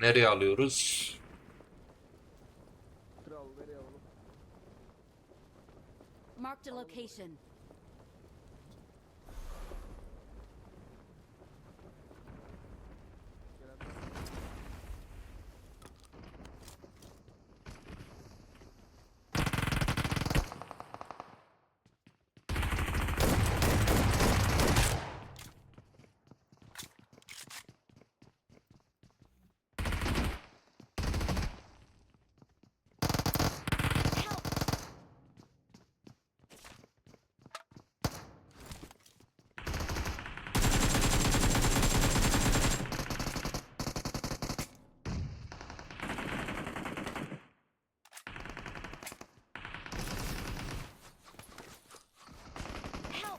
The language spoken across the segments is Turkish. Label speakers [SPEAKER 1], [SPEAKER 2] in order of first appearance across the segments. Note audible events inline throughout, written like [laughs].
[SPEAKER 1] Nereye alıyoruz?
[SPEAKER 2] Kral nereye alalım?
[SPEAKER 3] Marked a location.
[SPEAKER 2] Gelen
[SPEAKER 3] Help!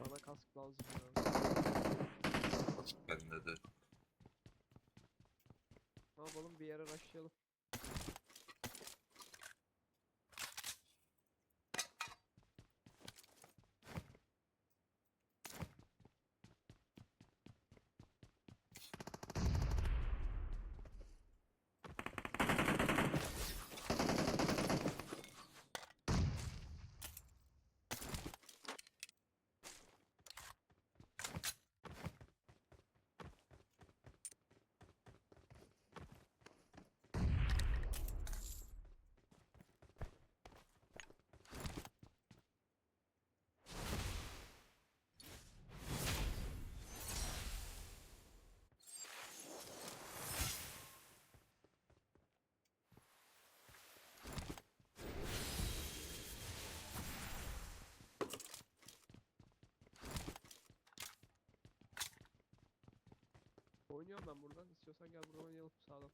[SPEAKER 2] Bana kask lazım ya.
[SPEAKER 1] Bende de.
[SPEAKER 2] Ne yapalım bir yere rushlayalım. Oynuyorum ben buradan. İstiyorsan gel buradan oynayalım sağdan.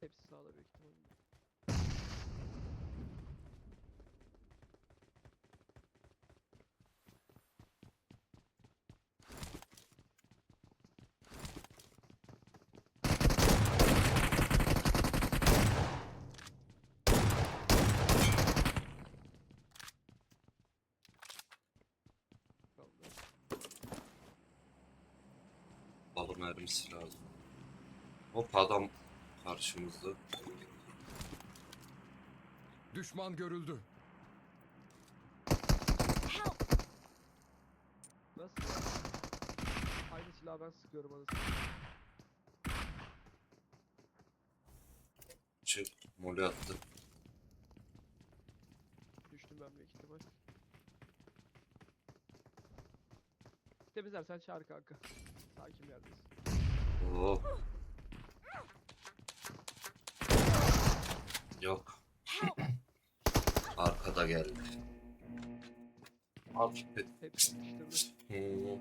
[SPEAKER 2] Hepsi sağda büyük ihtimalle. Kaldı.
[SPEAKER 1] Balı mermisi lazım. Hop adam karşımızda.
[SPEAKER 4] Düşman görüldü.
[SPEAKER 2] Nasıl ya? Aynı silahı ben sıkıyorum anasını.
[SPEAKER 1] Çık. Mole attı.
[SPEAKER 2] Düştüm ben büyük ihtimal. Temizler sen çağır kanka. Sakin bir yerdeyiz.
[SPEAKER 1] Oo. Yok.
[SPEAKER 3] Help!
[SPEAKER 1] Arkada geldi.
[SPEAKER 2] Hepsi.
[SPEAKER 1] Hmm.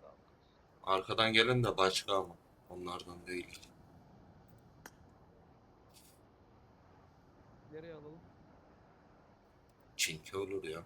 [SPEAKER 2] Tamam.
[SPEAKER 1] Arkadan gelen de başka ama. Onlardan değil.
[SPEAKER 2] Nereye alalım?
[SPEAKER 1] Çinki olur ya.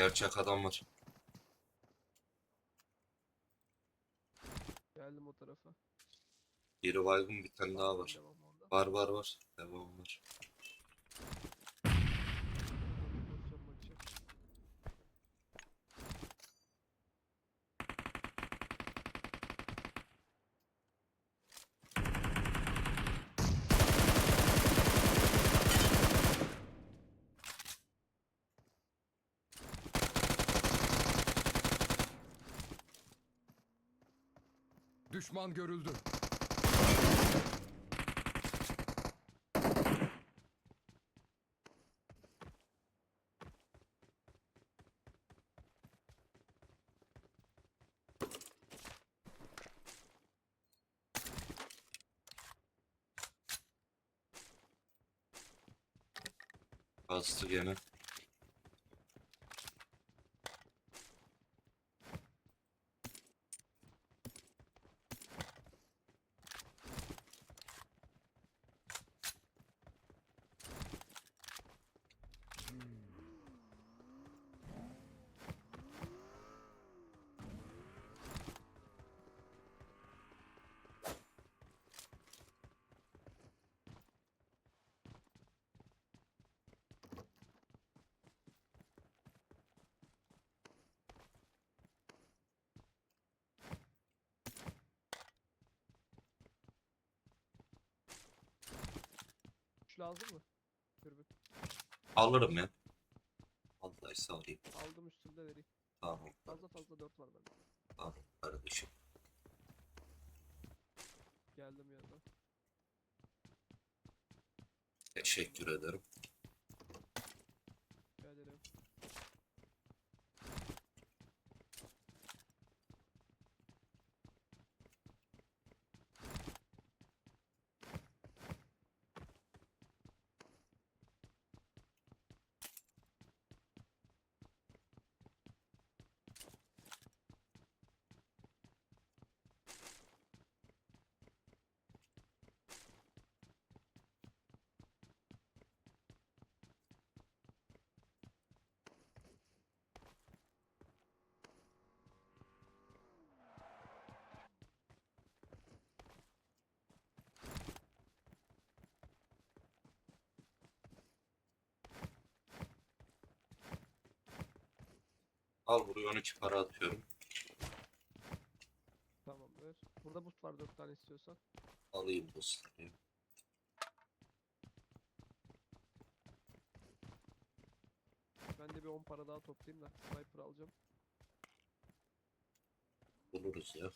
[SPEAKER 1] Gerçek adam var.
[SPEAKER 2] Geldim o tarafa.
[SPEAKER 1] Biri baygın bir tane daha var. Var var var. Devam var.
[SPEAKER 4] Düşman görüldü.
[SPEAKER 1] Bastı gene.
[SPEAKER 2] Şu lazım mı? Dürbün.
[SPEAKER 1] Alırım ya. Vallahi sağlayayım.
[SPEAKER 2] Aldım üstümde vereyim.
[SPEAKER 1] Tamam.
[SPEAKER 2] Fazla fazla 4 var bende.
[SPEAKER 1] Tamam kardeşim.
[SPEAKER 2] Geldim yanına.
[SPEAKER 1] Teşekkür ederim.
[SPEAKER 2] Rica ederim.
[SPEAKER 1] Al buraya 12 para atıyorum.
[SPEAKER 2] Tamamdır. Burada boost var 4 tane istiyorsan.
[SPEAKER 1] Alayım sırayı.
[SPEAKER 2] Ben de bir 10 para daha toplayayım da sniper alacağım.
[SPEAKER 1] Buluruz ya.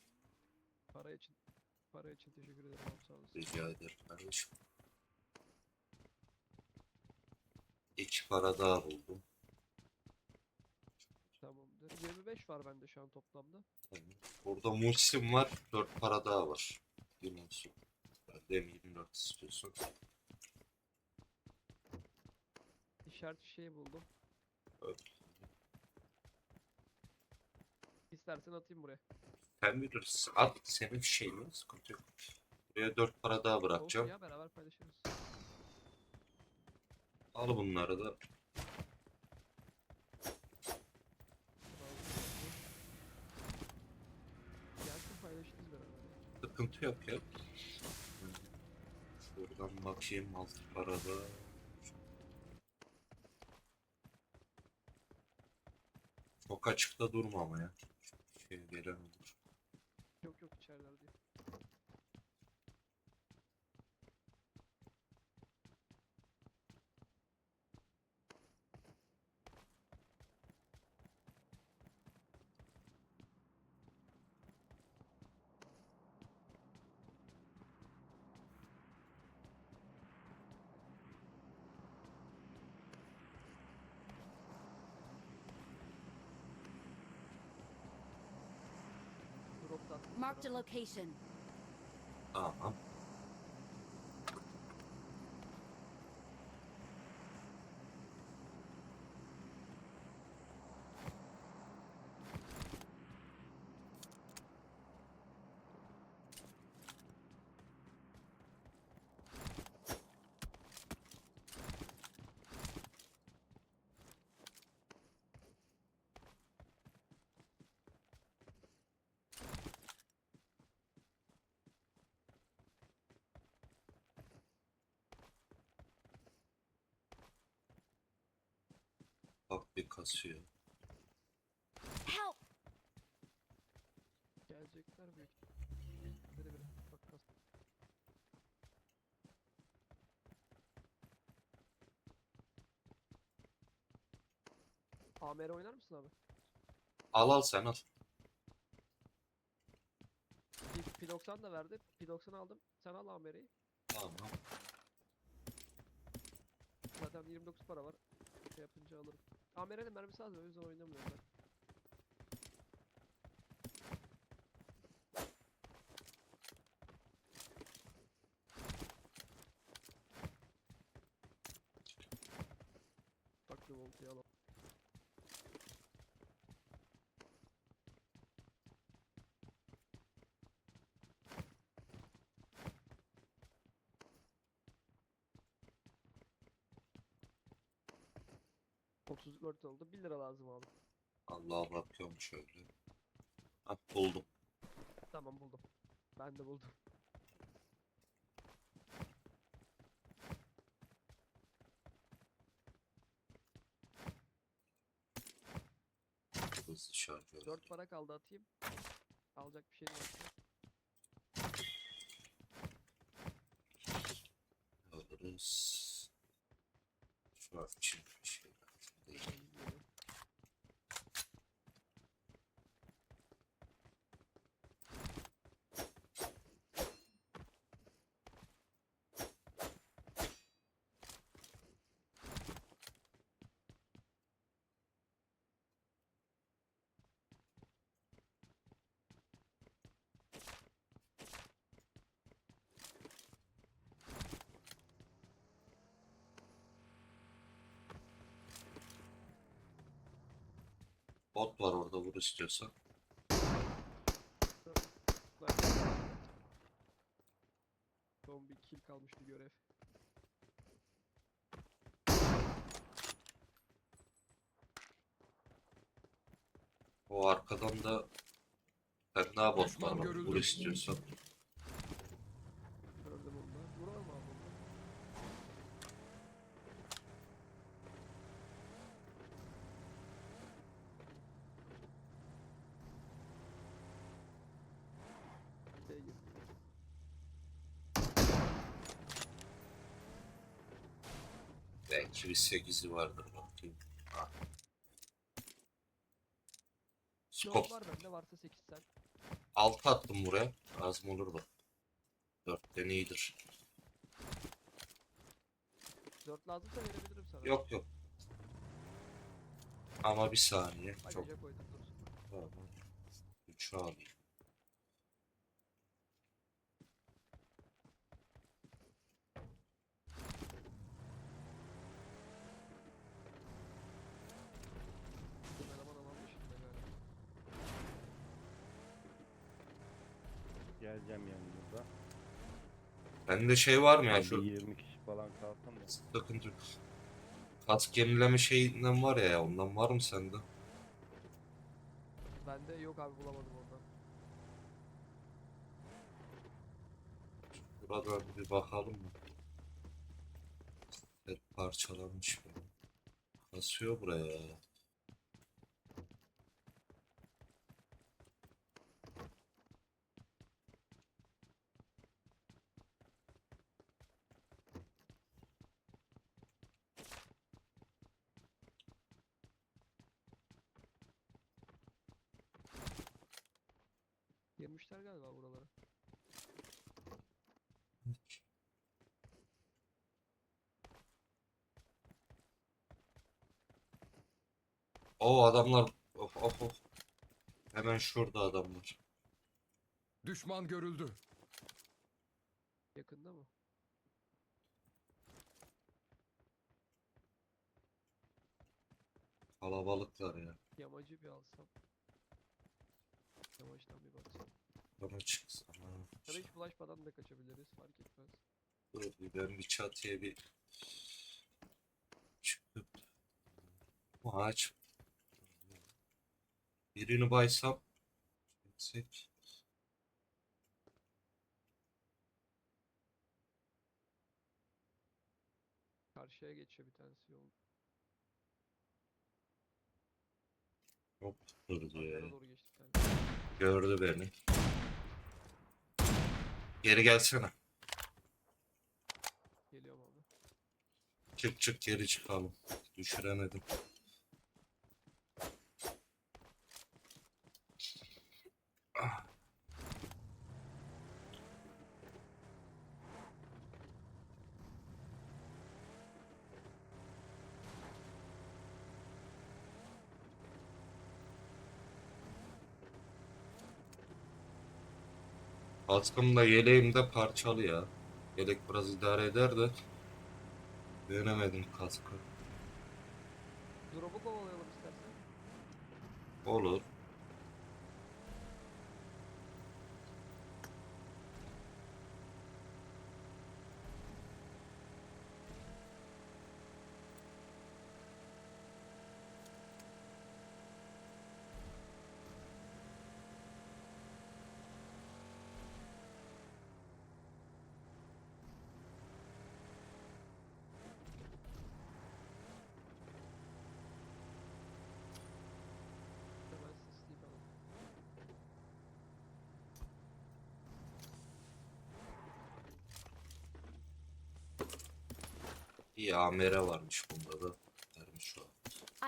[SPEAKER 2] Para için para için teşekkür ederim abi sağ olasın.
[SPEAKER 1] Rica ederim kardeşim. İki para daha buldum.
[SPEAKER 2] Tamamdır. 25 var bende şu an toplamda.
[SPEAKER 1] Burada Muhsin var. 4 para daha var. Gün olsun. Ben de 24 istiyorsun.
[SPEAKER 2] İşaret şey buldum.
[SPEAKER 1] Evet.
[SPEAKER 2] İstersen atayım buraya.
[SPEAKER 1] Sen bilirsin. At senin şeyin sıkıntı yok. Buraya 4 para daha
[SPEAKER 2] Olsun
[SPEAKER 1] bırakacağım.
[SPEAKER 2] ya beraber paylaşırız.
[SPEAKER 1] Al bunları da.
[SPEAKER 2] Gelsin paylaşırız beraber.
[SPEAKER 1] Sıkıntı yok ya. Şuradan bakayım alt parada. Çok açıkta durma ama ya. Şey gelen olur.
[SPEAKER 2] Yok yok içeriler diye. Drop da attım
[SPEAKER 1] Tamam. Bir kasıyor.
[SPEAKER 3] Help!
[SPEAKER 2] Gelecekler büyük. Biri biri. Bak kas. AMR oynar mısın abi?
[SPEAKER 1] Al al sen al.
[SPEAKER 2] Bir P90 da verdi. P90 aldım. Sen al AMR'yi.
[SPEAKER 1] Tamam.
[SPEAKER 2] Zaten 29 para var. Şey yapınca alırım. AMR'nin mermisi az o yüzden oynamıyorum ben. 34 oldu. 1 lira lazım abi.
[SPEAKER 1] Allah'a bakıyorum şöyle. Ha buldum.
[SPEAKER 2] Tamam buldum. Ben de buldum.
[SPEAKER 1] Hızlı şarjör.
[SPEAKER 2] 4 para kaldı atayım. Alacak bir şey var.
[SPEAKER 1] Bot var orada vur istiyorsan.
[SPEAKER 2] Son bir kill kalmıştı görev.
[SPEAKER 1] O arkadan da ben daha bot var
[SPEAKER 4] Düşman
[SPEAKER 1] vur istiyorsan.
[SPEAKER 2] Gördüm onu da. Vurar mı abi onu? Şey gibi.
[SPEAKER 1] Belki bir 8'i vardır bakayım. Ha. Skop.
[SPEAKER 2] var bende varsa 8 sen.
[SPEAKER 1] 6 attım buraya. Az mı olur bak. 4'ten iyidir.
[SPEAKER 2] 4 lazımsa verebilirim sana.
[SPEAKER 1] Yok yok. Ama bir saniye. Çok
[SPEAKER 2] Bagaja koydum.
[SPEAKER 1] Tamam. 3'ü alayım.
[SPEAKER 2] Bizim eleman alan dışında galiba.
[SPEAKER 5] Geleceğim yanınıza.
[SPEAKER 1] Bende şey var mı ya
[SPEAKER 5] Hadi
[SPEAKER 1] şu
[SPEAKER 5] 20 kişi falan kalsın da.
[SPEAKER 1] sıkıntı yok. Kask yenileme şeyinden var ya ondan var mı sende?
[SPEAKER 2] Bende yok abi bulamadım ondan.
[SPEAKER 1] Buradan bir bakalım mı? Evet, parçalanmış böyle. Kasıyor buraya ya.
[SPEAKER 2] Girmişler galiba buralara.
[SPEAKER 1] O adamlar of of of. Hemen şurada adamlar.
[SPEAKER 4] Düşman görüldü.
[SPEAKER 2] Yakında mı?
[SPEAKER 1] Kalabalıklar ya.
[SPEAKER 2] Yamacı bir alsam.
[SPEAKER 1] Bana çıksın. Ha.
[SPEAKER 2] Ya da hiç bulaşmadan da kaçabiliriz fark etmez.
[SPEAKER 1] Dur bir ben bir çatıya bir çıkıp bu ağaç birini baysam çeksek
[SPEAKER 2] Karşıya geçiyor bir tanesi yol.
[SPEAKER 1] Hop durdu ya. Gördü beni. Geri gelsene.
[SPEAKER 2] Geliyorum abi.
[SPEAKER 1] Çık çık geri çıkalım. Düşüremedim. Kaskım da yeleğim de parçalı ya. Yelek biraz idare eder de. Dönemedim kaskı.
[SPEAKER 2] Drop'u kovalayalım istersen.
[SPEAKER 1] Olur.
[SPEAKER 2] Hemen sisleyip alalım.
[SPEAKER 1] İyi amere varmış bunda da. Vermiş an.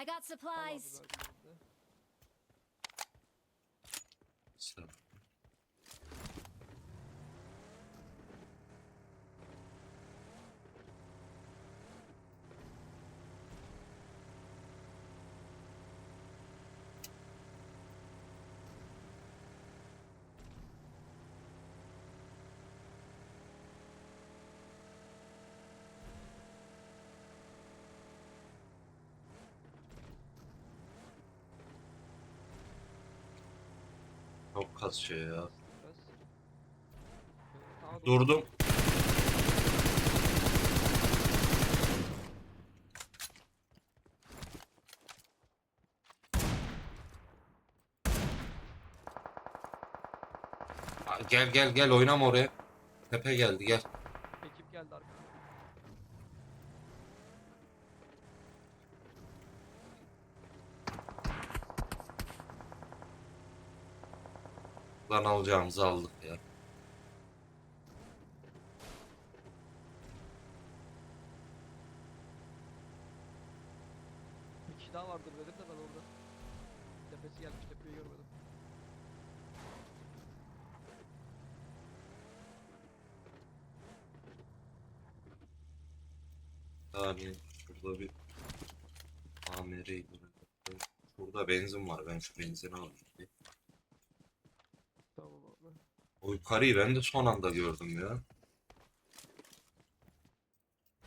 [SPEAKER 3] I got supplies.
[SPEAKER 2] vergilerini de.
[SPEAKER 1] Sen. Çok kasıyor ya.
[SPEAKER 2] Ee,
[SPEAKER 1] Durdum. Gel gel gel oynama oraya. Tepe geldi gel.
[SPEAKER 2] Ekip geldi arkamda.
[SPEAKER 1] Lan alacağımızı aldık ya.
[SPEAKER 2] Bir kişi daha vardır dedim de ben orada. Tepesi gelmiş tepeyi görmedim.
[SPEAKER 1] Yani şurada bir amireydi. Şurada benzin var. Ben şu benzini alayım. bir.
[SPEAKER 2] Tamam abi.
[SPEAKER 1] O yukarıyı ben de son anda gördüm ya.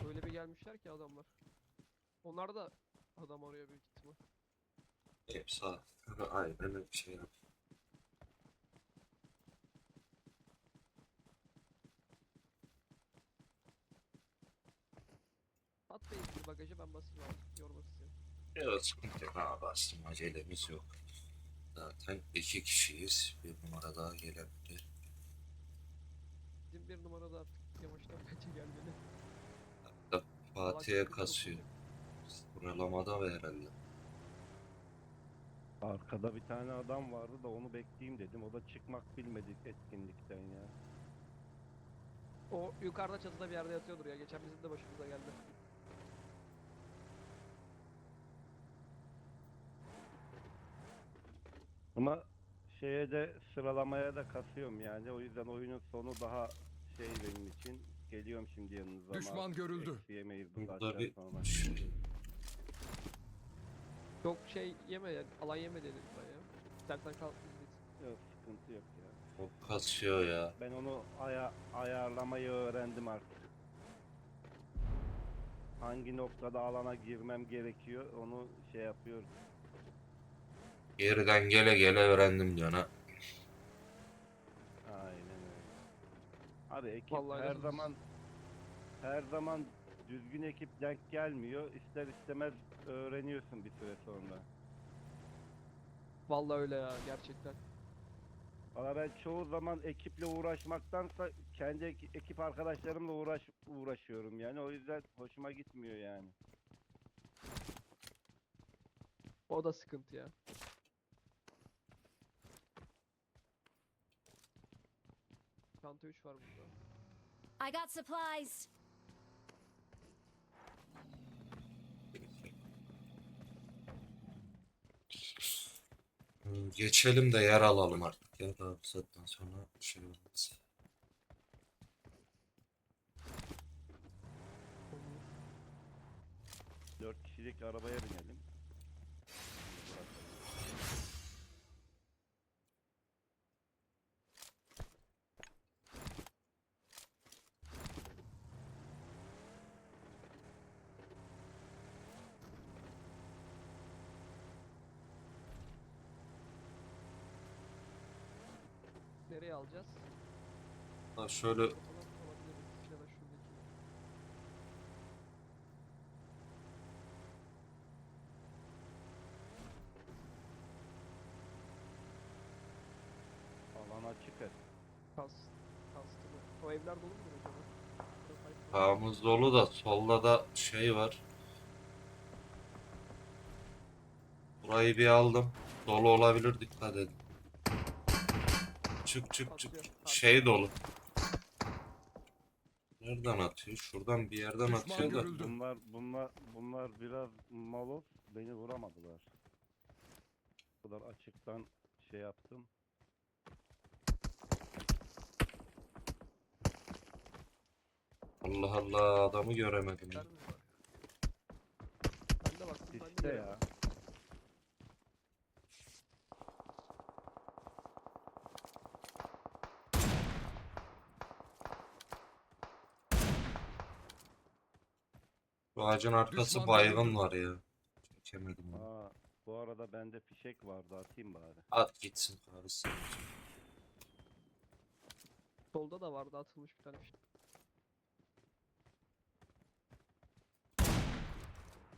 [SPEAKER 2] Öyle bir gelmişler ki adamlar. Onlar da adam arıyor büyük ihtimal.
[SPEAKER 1] Hepsi. Aynen öyle bir şey yap.
[SPEAKER 2] At benzin bagajı ben basayım abi. Yormak istiyorum.
[SPEAKER 1] Evet sıkıntı yok. Ha bastım acelemiz yok. Zaten iki kişiyiz. Bir numara daha gelebilir.
[SPEAKER 2] Bizim bir numarada artık yavaştan [laughs] bence gelmeli.
[SPEAKER 1] Hatta Fatih'e kasıyor. Sıralamada ve herhalde.
[SPEAKER 5] Arkada bir tane adam vardı da onu bekleyeyim dedim. O da çıkmak bilmedik etkinlikten ya.
[SPEAKER 2] O yukarıda çatıda bir yerde yatıyordur ya. Geçen bizim de başımıza geldi.
[SPEAKER 5] Ama şeye de sıralamaya da kasıyorum yani. O yüzden oyunun sonu daha şey benim için. Geliyorum şimdi yanınıza. ama
[SPEAKER 4] Düşman görüldü.
[SPEAKER 5] eksi yemeyiz bu
[SPEAKER 1] Burada
[SPEAKER 5] saatten
[SPEAKER 1] bir
[SPEAKER 5] sonra.
[SPEAKER 1] şey.
[SPEAKER 2] Çok şey yeme yani. Alan yeme dedim ben ya. İstersen kal izleyin.
[SPEAKER 5] Yok sıkıntı yok ya.
[SPEAKER 1] O kasıyor ya.
[SPEAKER 5] Ben onu aya ayarlamayı öğrendim artık. Hangi noktada alana girmem gerekiyor onu şey yapıyorum.
[SPEAKER 1] Geriden gele gele öğrendim diyor ha.
[SPEAKER 5] Aynen öyle. Abi ekip
[SPEAKER 2] Vallahi
[SPEAKER 5] her zaman her zaman düzgün ekip denk gelmiyor. İster istemez öğreniyorsun bir süre sonra.
[SPEAKER 2] Vallahi öyle ya gerçekten.
[SPEAKER 5] Valla ben çoğu zaman ekiple uğraşmaktansa kendi ek- ekip arkadaşlarımla uğraş uğraşıyorum yani o yüzden hoşuma gitmiyor yani.
[SPEAKER 2] O da sıkıntı ya. Çanta 3 var burada.
[SPEAKER 3] I got supplies.
[SPEAKER 1] Hmm, Geçelim de yer alalım artık ya da bu saatten sonra şey olmaz.
[SPEAKER 5] Dört kişilik arabaya binelim.
[SPEAKER 2] Nereye alacağız?
[SPEAKER 1] Ha şöyle.
[SPEAKER 5] Alan açık et.
[SPEAKER 2] Kas. Kastı mı? O evler dolu mu acaba?
[SPEAKER 1] Sağımız dolu da solda da şey var. Burayı bir aldım. Dolu olabilir dikkat edin. Çık çık çık. Şey dolu. Nereden atıyor? Şuradan bir yerden atıyor da.
[SPEAKER 5] Bunlar bunlar bunlar biraz malof beni vuramadılar. Bu kadar açıktan şey yaptım.
[SPEAKER 1] Allah Allah adamı göremedim.
[SPEAKER 2] Ben de baktım. ben de
[SPEAKER 5] İşte ya.
[SPEAKER 1] Bu ağacın arkası baygın var ya. Çekemedim. onu.
[SPEAKER 5] Aa, bu arada bende fişek vardı atayım bari.
[SPEAKER 1] At gitsin karısı.
[SPEAKER 2] Solda da vardı atılmış bir tane şey.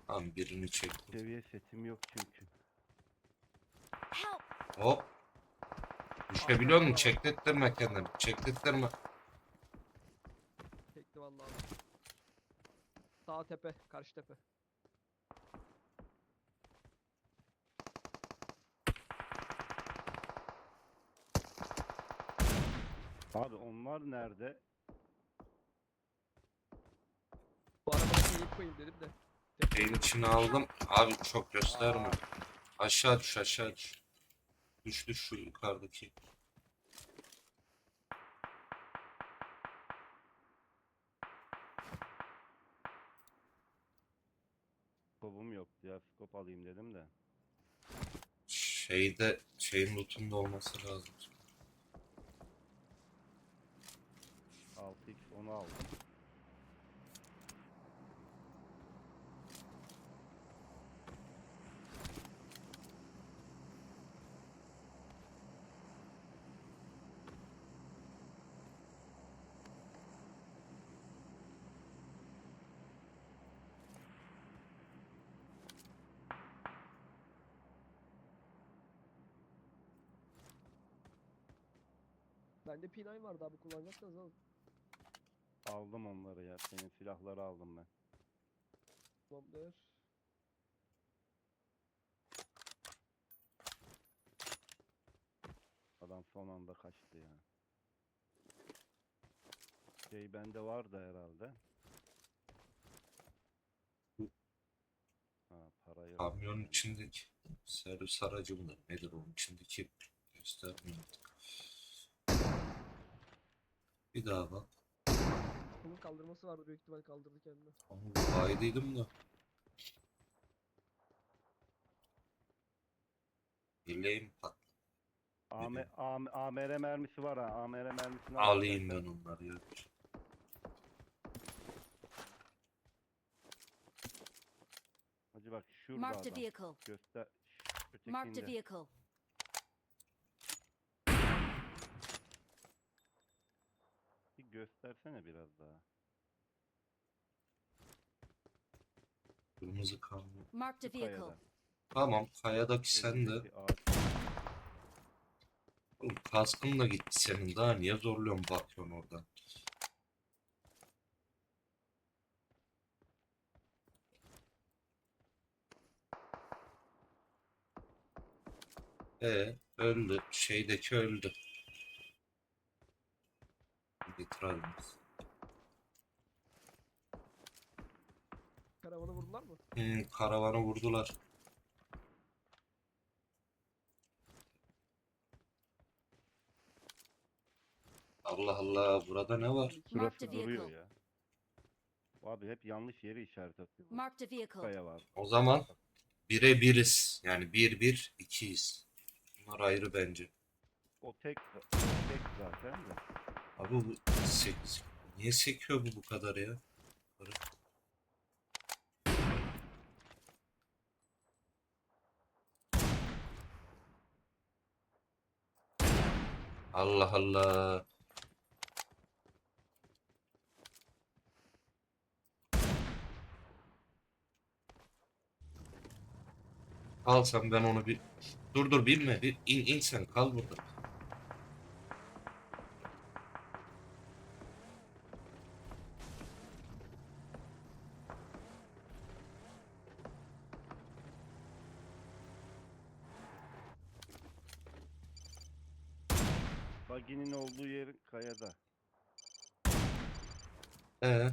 [SPEAKER 1] Tamam birini çektim.
[SPEAKER 5] Seviye setim yok çünkü.
[SPEAKER 1] Hop. Düşebiliyor musun? Çeklettirme kendini. Çeklettirme.
[SPEAKER 2] Tekli vallahi. abi. Sağ tepe, karşı tepe.
[SPEAKER 5] Abi onlar nerede?
[SPEAKER 2] Bu arabaya eğip koyayım dedim de.
[SPEAKER 1] Şeyin içine aldım. Abi çok gösterme. Aşağı düş aşağı düş. Düş düş şu yukarıdaki.
[SPEAKER 5] Skopum yok. Ya skop alayım dedim de.
[SPEAKER 1] Şeyde şeyin lootunda olması lazım.
[SPEAKER 5] 6x onu aldım.
[SPEAKER 2] Bende P9 vardı abi kullanacaksınız oğlum.
[SPEAKER 5] Aldım onları ya. Senin silahları aldım ben.
[SPEAKER 2] Tamamdır.
[SPEAKER 5] Adam son anda kaçtı ya. Şey bende vardı herhalde. Ha para yok.
[SPEAKER 1] Kamyonun içindeki servis aracı mıdır? Nedir onun içindeki? Göstermiyor artık. Bir daha bak.
[SPEAKER 2] Bunun kaldırması vardı büyük ihtimal kaldırdı kendini.
[SPEAKER 1] Onu kaydıydım da. Bileğim pat.
[SPEAKER 5] AM, AM, AMR mermisi var ha. AMR mermisini al
[SPEAKER 1] Alayım ben onları ya.
[SPEAKER 5] Hacı bak şurada
[SPEAKER 3] Marked a
[SPEAKER 5] adam.
[SPEAKER 3] vehicle.
[SPEAKER 5] Göster.
[SPEAKER 3] Marked a
[SPEAKER 5] Ötekinde.
[SPEAKER 3] vehicle.
[SPEAKER 5] Göstersene biraz daha.
[SPEAKER 1] Kırmızı kamyon.
[SPEAKER 3] Marked a vehicle.
[SPEAKER 5] kayada.
[SPEAKER 1] Tamam kayadaki sen de.
[SPEAKER 5] Önündeki ağaç.
[SPEAKER 1] Oğlum kaskın da gitti senin. Daha niye zorluyorsun bakıyorsun oradan? E öldü. Şeydeki öldü. Biz.
[SPEAKER 2] Karavanı vurdular mı?
[SPEAKER 1] Hmm, karavanı vurdular. Allah Allah burada ne var?
[SPEAKER 5] Burası duruyor ya. Abi hep yanlış yeri işaret atıyor.
[SPEAKER 3] Marked a vehicle.
[SPEAKER 5] Kaya var.
[SPEAKER 1] O zaman bire biriz. Yani bir bir ikiyiz. Bunlar ayrı bence.
[SPEAKER 5] O tek, tek zaten de.
[SPEAKER 1] Abi bu sek, niye sekiyor bu bu kadar ya? Yukarı. Allah Allah. Kal sen ben onu bir... Dur dur binme. Bir in, in sen kal burada.
[SPEAKER 5] Baginin olduğu yerin kayada.
[SPEAKER 1] Ee,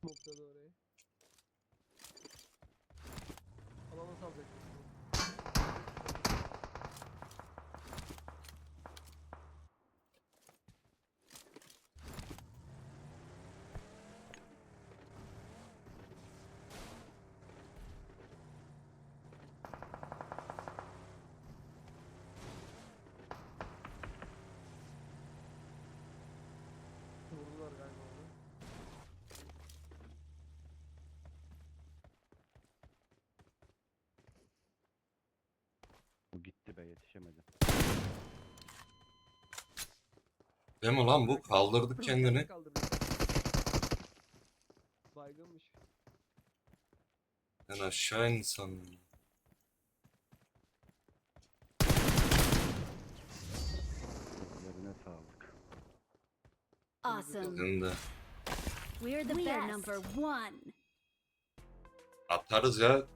[SPEAKER 2] Smokladı orayı. Alana salacak. Vurdular galiba onu.
[SPEAKER 5] Bu gitti be yetişemedim.
[SPEAKER 1] değil mi lan bu? Kaldırdı kendini.
[SPEAKER 2] Baygınmış.
[SPEAKER 1] Ben aşağı insan.
[SPEAKER 5] Ellerine sağlık.
[SPEAKER 3] Awesome.
[SPEAKER 1] De.
[SPEAKER 3] We're the
[SPEAKER 6] We are
[SPEAKER 3] best.
[SPEAKER 6] number one.
[SPEAKER 1] Atarız ya.